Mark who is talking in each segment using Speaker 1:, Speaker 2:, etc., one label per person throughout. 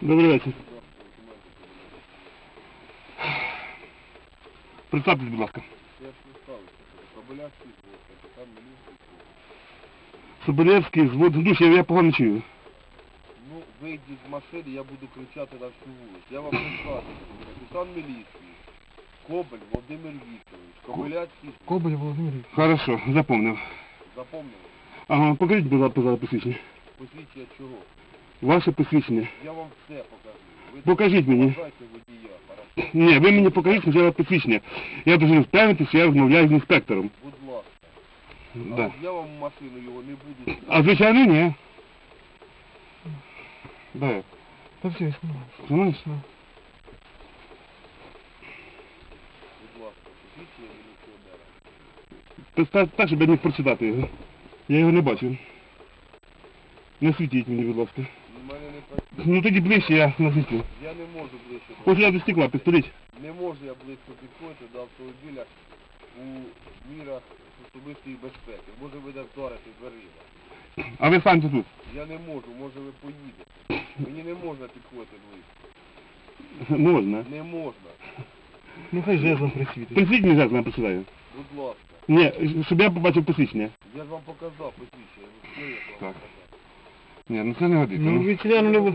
Speaker 1: Трошки.
Speaker 2: Вечір. Представтесь, будь ласка.
Speaker 3: Я ж не ставлюся. Кобилявський звук, капітан міліції.
Speaker 2: Соболєвський, звод душ, я, я погано чую.
Speaker 3: Ну, вийдіть з машини, я буду кричати на всю вулицю. Я вам представлю. Капітан міліції. Кобель Володимир Вікторович. Кобиляцький звук.
Speaker 1: Коболь Володимир Вікторович.
Speaker 2: Хорошо, запомнив.
Speaker 3: Запомнили?
Speaker 2: Ага, покажіть, будь ласка, посвідчення.
Speaker 3: Посвідчення чого?
Speaker 2: Ваше посвідчення.
Speaker 3: Я вам все покажу. Ви
Speaker 2: Покажіть мені.
Speaker 3: Водія, хорошо?
Speaker 2: Ні, ви мені покажіть спочатку посвідчення. Я дуже впевнити, що я розмовляю з інспектором.
Speaker 3: Будь ласка. А
Speaker 2: Да.
Speaker 3: от я вам в машину його не буду.
Speaker 2: А звичайно, ні. Да.
Speaker 1: Та все, я знімаю.
Speaker 2: Знаєш?
Speaker 1: Ну.
Speaker 3: Будь ласка, посвідчення міліціонера.
Speaker 2: Представте так, щоб я міг прочитати його. Я його не бачу. Не світіть мені, будь ласка.
Speaker 3: У мене не працює.
Speaker 2: Ну тоді ближче я насвітлю.
Speaker 3: Я не можу ближче
Speaker 2: Ось я до стекла, пістоліть.
Speaker 3: Не можу я близько підходити до автомобіля у мірах особистої безпеки. Може ви так вдарити дверима.
Speaker 2: А ви станьте тут.
Speaker 3: Я не можу, може ви поїдете. Мені не можна підходити близько.
Speaker 2: Можна.
Speaker 3: Не можна.
Speaker 1: Ну хай жезлом присвітить.
Speaker 2: Присвіть мені зараз, я прочитаю.
Speaker 3: Будь ласка.
Speaker 2: Ні, щоб я побачив посвідчення.
Speaker 3: Я ж вам показав посвідчення. Ну, що я вам
Speaker 2: Так.
Speaker 3: показав?
Speaker 2: Ні, ну це не годиться.
Speaker 1: Ну,
Speaker 2: Ну,
Speaker 1: від не...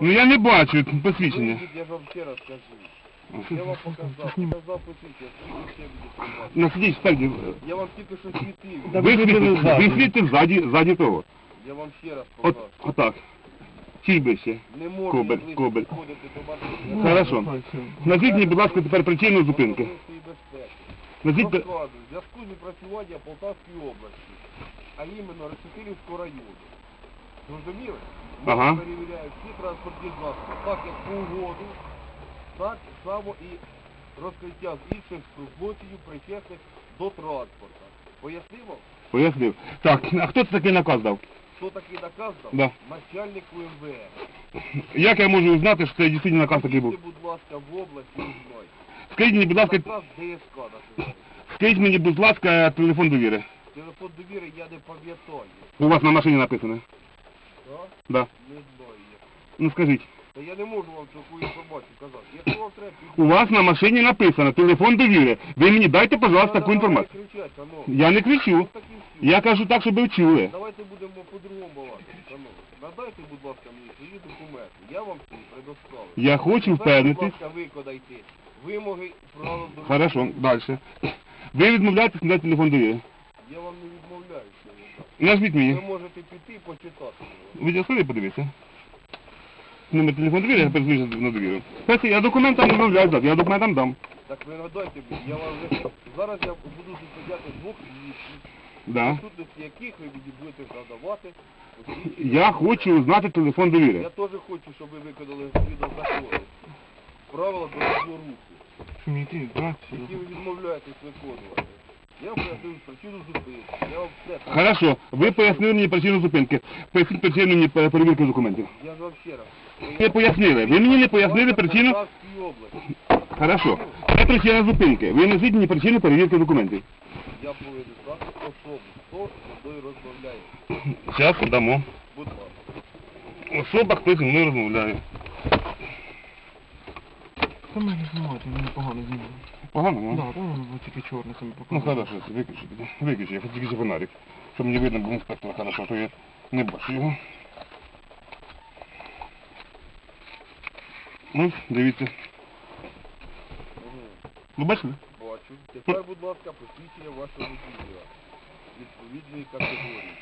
Speaker 2: Ну я не бачу посвідчення.
Speaker 3: Я ж вам ще раз кажу. Я вам показав, показав посвідчення. Скільки ще буде?
Speaker 2: Ну сидіть, спереді.
Speaker 3: Я вам тільки що світив.
Speaker 2: Ви
Speaker 1: ви
Speaker 2: світите, ви світите ззаді, ззаді того.
Speaker 3: Я вам ще раз
Speaker 2: От,
Speaker 3: показав.
Speaker 2: отак. Чуть ближче.
Speaker 3: Не можу
Speaker 2: Кобель,
Speaker 3: я близько
Speaker 2: кобель.
Speaker 3: підходити до машини.
Speaker 1: Ну,
Speaker 2: Хорошо.
Speaker 1: хай.
Speaker 2: Назвіть мені, будь ласка, тепер причину зупинки. Назвіть... пе-
Speaker 3: Розкладу. В зв'язку з відпрацюванням Полтавської області, а іменно Решетилівського району. Зрозуміли? Ми
Speaker 2: Ага.
Speaker 3: перевіряємо всі транспортні засоби, так як по угоду, так само і розкриття з інших злочинів причетних до транспорту. Пояснимо,
Speaker 2: Пояснив. Так, а хто це такий наказ дав?
Speaker 3: хто такий наказ дав?
Speaker 2: Да.
Speaker 3: Начальник УМВС.
Speaker 2: Як я можу узнати, що це дійсно наказ такий був?
Speaker 3: Поїдьте, будь ласка, в область і узнайте.
Speaker 2: Скажіть мені, будь ласка,
Speaker 3: Наказ ДСК називається.
Speaker 2: скажіть мені, будь ласка, телефон довіри.
Speaker 3: Телефон довіри я не пам'ятаю.
Speaker 2: У вас на машині написано.
Speaker 3: Так?
Speaker 2: Да.
Speaker 3: Не знаю я.
Speaker 2: Ну скажіть.
Speaker 3: Та я не можу вам таку інформацію казати. Якщо вам треба,
Speaker 2: У вас на машині написано телефон довіри. Ви мені дайте, пожалуйста, таку інформацію.
Speaker 3: Кричать.
Speaker 2: Я не кричу.
Speaker 3: Всі.
Speaker 2: Я кажу так, щоб ви чули.
Speaker 3: Давайте будемо по-другому балакати, шановні. Надайте, будь ласка, мені свої документи. Я вам всі предоставлю.
Speaker 2: Я хочу
Speaker 3: Тепер, Будь
Speaker 2: впевнитись.
Speaker 3: ласка, виконайте вимоги правил дорожнього
Speaker 2: Хорошо, далі. Ви відмовляєтесь надати телефон довіри.
Speaker 3: Я вам не
Speaker 2: Назвіть
Speaker 3: Ви
Speaker 2: мені.
Speaker 3: можете піти і почитати.
Speaker 2: Відеослові подивіться. Номер телефону довіри, я перезвоню на довіру. Перше, я документам відмовляюсь дати, я документам дам.
Speaker 3: Так ви мені. Я вам вже... Зараз я буду зупиняти двох слідчих.
Speaker 2: Да.
Speaker 3: присутності яких ви мені будете задавати посвідчення.
Speaker 2: Я хочу знати телефон довіри.
Speaker 3: Я теж хочу, щоб ви виконали згідно закону. Правила дорожнього руху, які ви відмовляєтесь виконувати. Я вам пояснив причину зупинки. Я вам все
Speaker 2: Хорошо, ви пояснили мені причину зупинки. Поясніть причину мені пе- перевірки документів.
Speaker 3: Я вам ще раз.
Speaker 2: Ви пояснили. Ви мені не пояснили причину.
Speaker 3: Полтавській області.
Speaker 2: Хорошо. Це причина зупинки. Ви назвіть мені причину перевірки документів.
Speaker 3: Я повинен знати особу, хто зі мною розмовляє.
Speaker 2: Зараз дамо.
Speaker 3: Будь ласка.
Speaker 2: Особа, хто зі мною розмовляє.
Speaker 1: Та мене знімати, мені погано знімати.
Speaker 2: Погано, ну?
Speaker 1: Да, воно тільки чорне самі
Speaker 2: Ну
Speaker 1: показує.
Speaker 2: хорошо, виключи тоді. Виключи, я хочу тільки фонарик. Щоб мені видно було інспектора хорошо, то я не бачу його. Ну, дивіться. Ви бачили?
Speaker 3: Бачу. Тепер, будь ласка, посвідчення вашого водія. Відповідної категорії.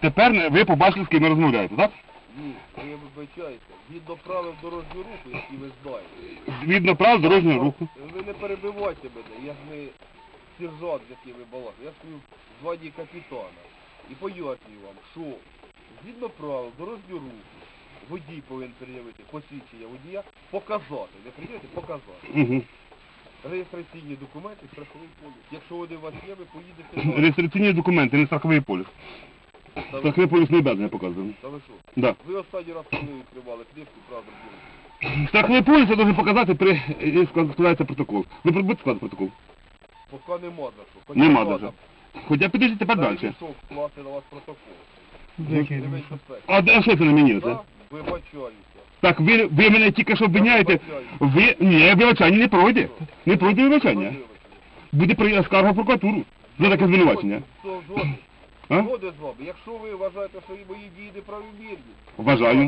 Speaker 2: Тепер ви побачили, з ким ви розмовляєте, так?
Speaker 3: Ні, ви вибачаєте. Згідно правил дорожнього руху, які ви знаєте.
Speaker 2: Згідно прав дорожнього руху.
Speaker 3: Ви не перебивайте мене, я ж не сержант, з яким ви балакаєте. Я стою в званні капітана. І пояснюю вам, що згідно правил дорожнього руху, водій повинен пред'явити посвідчення водія, показати. Не пред'явити, показати.
Speaker 2: Угу.
Speaker 3: Реєстраційні документи, страховий поліс. Якщо вони у вас є, ви поїдете.
Speaker 2: Реєстраційні документи, не страховий поліс.
Speaker 3: Та ви,
Speaker 2: поліс не обязаний показувати.
Speaker 3: та ви що?
Speaker 2: Да.
Speaker 3: Ви останній раз коли відкривали книжку, правда, діло.
Speaker 2: Страховий поліс я должен показати при склад- складається протокол. Ви будете складати протокол?
Speaker 3: Поки нема за що. Хоч
Speaker 2: Нема
Speaker 3: я
Speaker 2: даже. Хоча підійдіть тепер
Speaker 3: навіть
Speaker 2: далі.
Speaker 3: пішов скласти на вас протокол.
Speaker 1: Який?
Speaker 3: безпеки.
Speaker 2: А де- а що це на мені? Це?
Speaker 3: Так, вибачаюся.
Speaker 2: Так ви, ви мене тільки що обвиняєте. Ви ні, вибачання не пройде. Не пройде вибачання. Буде при скарга в прокуратуру за таке звинувачення.
Speaker 3: Хто згоден?
Speaker 2: А?
Speaker 3: Згоден з вами. Якщо ви вважаєте, що мої дії неправомірні,
Speaker 2: Вважаю.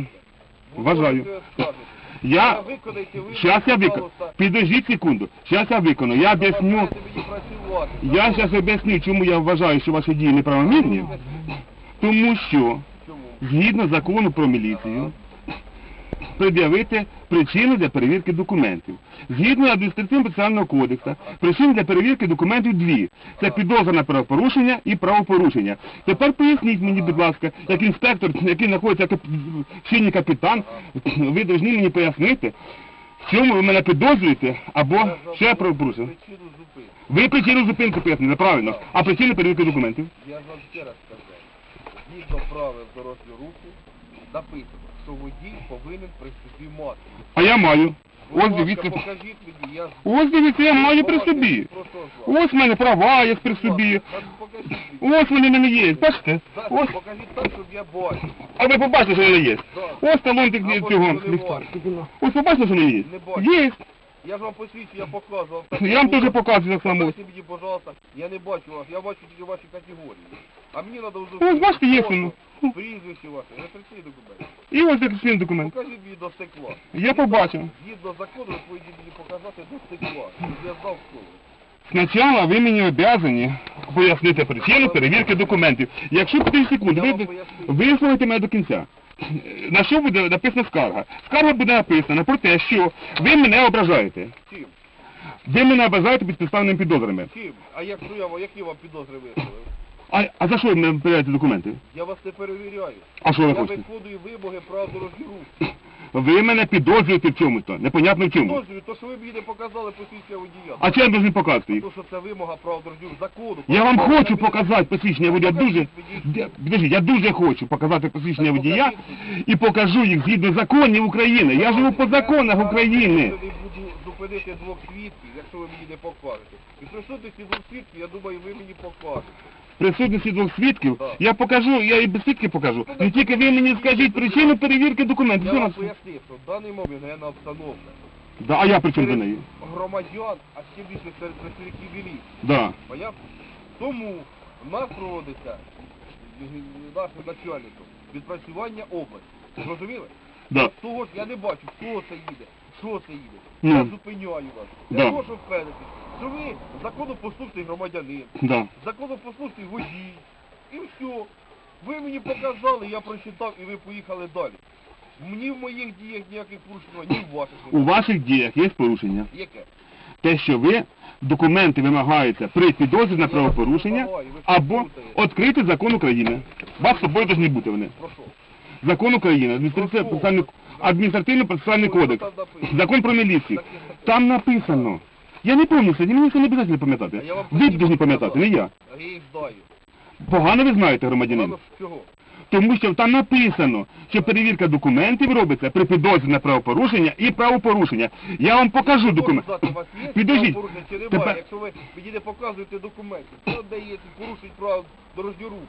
Speaker 3: ви
Speaker 2: Вважаю.
Speaker 3: можете скажете.
Speaker 2: Я
Speaker 3: виконайте ви,
Speaker 2: Сейчас я виконую.
Speaker 3: пожалуйста,
Speaker 2: Підождіть секунду. Зараз я виконую. Я об'ясню.
Speaker 3: допомагайте мені працювати.
Speaker 2: Я зараз об'ясню, чому я вважаю, що ваші дії неправомірні. Тому що,
Speaker 3: Чому?
Speaker 2: згідно закону про міліцію, пред'явити причину для перевірки документів. Згідно адміністративно процесуального кодексу, причини для перевірки документів дві. Це підозра на правопорушення і правопорушення. Тепер поясніть мені, будь ласка, як інспектор, який знаходиться як чинний капітан, ви повинні мені пояснити, в чому ви мене підозрюєте або ще правопорушення. Ви причину зупинки пояснили, правильно. А причини перевірки документів?
Speaker 3: Я вам ще раз сказав. Згідно правил дорожнього руху написано, що водій повинен при собі мати.
Speaker 2: А я маю. Ось
Speaker 3: ласка,
Speaker 2: дивіться.
Speaker 3: покажіть мені, я...
Speaker 2: Ось дивіться, я маю при собі. Ось в мене права є при собі.
Speaker 3: Покажіть мені.
Speaker 2: Ось вони в мене є. Бачите? Ось.
Speaker 3: Покажіть так, щоб я бачив.
Speaker 2: А ви побачите, що в мене є. Ось талончик
Speaker 3: Або
Speaker 2: цього.
Speaker 3: що не бачу.
Speaker 2: Ось побачите, що в мене є.
Speaker 3: Не бачу.
Speaker 2: Є.
Speaker 3: Я ж вам посвідчення показував.
Speaker 2: Я вам теж показую так само.
Speaker 3: Покажіть мені, пожалуйста, я не бачу вас, я бачу тільки ваші категорії. А мені треба
Speaker 2: Ось бачите, є воно.
Speaker 3: Прізвище ваше, реєстраційний документ.
Speaker 2: І ось свій документ.
Speaker 3: Покажіть мені до стекла.
Speaker 2: Я побачив.
Speaker 3: Згідно закону, ви повинні мені показати до стекла, щоб я знав, ви.
Speaker 2: Спочатку ви мені обязані пояснити причину перевірки документів. Якщо 5 секунд,
Speaker 3: Я
Speaker 2: ви
Speaker 3: вам поясню.
Speaker 2: мене до кінця. На що буде написана скарга? Скарга буде написана про те, що ви мене ображаєте.
Speaker 3: Чим?
Speaker 2: Ви мене ображаєте під підставними підозрами.
Speaker 3: Чим? А якщо я вам, які вам підозри виставив?
Speaker 2: А, а за що ви мене перевіряєте документи?
Speaker 3: Я вас не перевіряю.
Speaker 2: А що ви
Speaker 3: Я
Speaker 2: хочете?
Speaker 3: виконую вимоги прав дорожнього руху.
Speaker 2: Ви мене підозрюєте в чомусь-то, непонятно в чому.
Speaker 3: Підозрюю, то що ви мені не показали посвідчення водія.
Speaker 2: А чим я должен показати їх?
Speaker 3: То, що це вимога прав дорожнього руху, закону.
Speaker 2: Я вам хочу показати посвідчення водія дуже.
Speaker 3: Мені.
Speaker 2: Я- дуже хочу показати посвідчення водія і покажу їх згідно законів України. Я живу по законах України.
Speaker 3: Я буду зупинити двох свідків, якщо ви мені не покажете. І при присутності двох свідків, я думаю, ви мені покажете.
Speaker 2: Присутності двох свідків, я покажу, я і без свідків покажу. Не тільки ви мені скажіть причину перевірки документів.
Speaker 3: Я
Speaker 2: Все
Speaker 3: вам
Speaker 2: на-
Speaker 3: пояснив, що в даний момент воєнна обстановка.
Speaker 2: Да, а я при чому до неї?
Speaker 3: громадян, а ще більше серед працівників міліції.
Speaker 2: Да.
Speaker 3: Понятно? Тому в нас проводиться е, нашим начальником відпрацювання області. Зрозуміли?
Speaker 2: Да.
Speaker 3: Того ж я не бачу, хто це їде, що це їде.
Speaker 2: Ну.
Speaker 3: Я зупиняю вас.
Speaker 2: Да.
Speaker 3: Я можу впевнитися, що ви законопослушний громадянин,
Speaker 2: Да.
Speaker 3: законопослушний водій. І все. Ви мені показали, я прочитав і ви поїхали далі. Мені в моїх діях ніяких порушень, ні в ваших
Speaker 2: У ваших діях є порушення.
Speaker 3: Яке?
Speaker 2: Те, що ви документи вимагаються при підозрі на правопорушення або відкрити закон України. Вас з собою повинні бути вони. Закон України, адміністративно-процесуальний адміністративно-процесуальний кодекс, закон про міліцію. Там написано. Я не пам'ятаю, це мені це не обов'язково пам'ятати.
Speaker 3: А я вам
Speaker 2: Ви повинні пам'ятати, не я.
Speaker 3: А я їх знаю.
Speaker 2: Погано ви знаєте, громадянин.
Speaker 3: Чого?
Speaker 2: Тому що там написано, що перевірка документів робиться при підозрі на правопорушення і правопорушення. Я вам покажу документ.
Speaker 3: Можу знати, у вас є
Speaker 2: Підождіть.
Speaker 3: правопорушення чи немає,
Speaker 2: Тепер-
Speaker 3: якщо ви мені не показуєте документи. Це де є порушень прав дорожнього руху.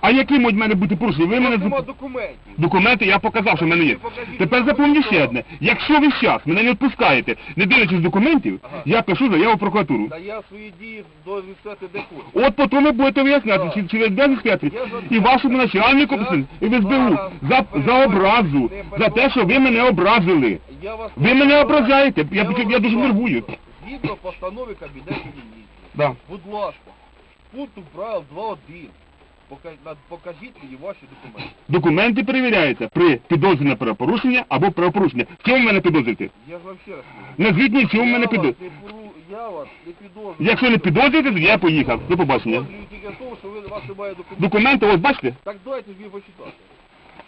Speaker 2: А які можуть в мене бути порушення? Ви мене зуп-
Speaker 3: документів.
Speaker 2: Документи я показав, що в мене є. Тепер запомніть ще одне. Якщо ви зараз мене не відпускаєте, не дивлячись документів,
Speaker 3: Ага.
Speaker 2: я пишу заяву в прокуратуру.
Speaker 3: Та я свої дії до відсети де.
Speaker 2: От потім ви будете виясняти,
Speaker 3: Так.
Speaker 2: чи, чи ви де сп'яти,
Speaker 3: Я за-
Speaker 2: і вашому начальнику
Speaker 3: Я
Speaker 2: писати, і в СБУ,
Speaker 3: зараз
Speaker 2: за, за образу, за те, що ви мене образили.
Speaker 3: Я вас
Speaker 2: Ви мене ображаєте, я, я, я дуже
Speaker 3: розказую.
Speaker 2: нервую.
Speaker 3: Згідно постанови Кабінету міністрів.
Speaker 2: Да.
Speaker 3: Будь ласка, пункту правил 2.1. Пока- на- Покажіть мені ваші документи.
Speaker 2: Документи перевіряються при підозрі на правопорушення або правопорушення. В чому мене підозрюєте?
Speaker 3: Я ж вам ще раз кажу.
Speaker 2: Назвіть мені, в чому
Speaker 3: Я
Speaker 2: мене
Speaker 3: вас
Speaker 2: підозрюєте.
Speaker 3: не пору- Я вас не підозрюю.
Speaker 2: Якщо не підозрюєте, то я поїхав. До побачення.
Speaker 3: Підозрюю тільки того, що ви, у вас немає документів.
Speaker 2: Документи, ось бачите?
Speaker 3: Так дайте ж мені почитати.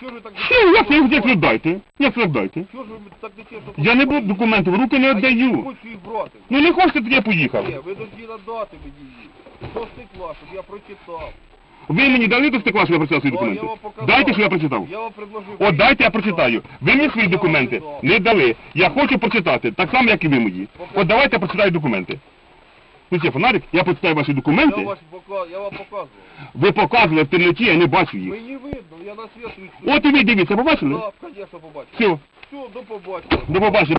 Speaker 3: Чого ж ви так...
Speaker 2: Що, як це дайте? Як це дайте?
Speaker 3: Чого ж ви так не чесно...
Speaker 2: Я не буду документи в руки не
Speaker 3: я
Speaker 2: віддаю.
Speaker 3: хочу їх брати.
Speaker 2: Ну не хочете, то я поїхав.
Speaker 3: Ні, ви повинні надати мені їх. До стекла, щоб я прочитав.
Speaker 2: Ви мені дали до стекла, що я прочитав свої документи? Дайте, що я прочитав.
Speaker 3: Я вам предложив.
Speaker 2: От дайте я прочитаю. Ви мені свої документи не дали. Я хочу прочитати, так само, як і ви мої. От давайте я прочитаю документи. Включи фонарик, я почитаю ваші
Speaker 3: Я,
Speaker 2: документи.
Speaker 3: ваш пока... я вам показував.
Speaker 2: Ви показували в темноті, я не бачу їх.
Speaker 3: Мені видно, я на світу.
Speaker 2: От і ви дивіться, побачили?
Speaker 3: Так, звісно, побачив.
Speaker 2: Все,
Speaker 3: Все, до побачення.
Speaker 2: до побачення.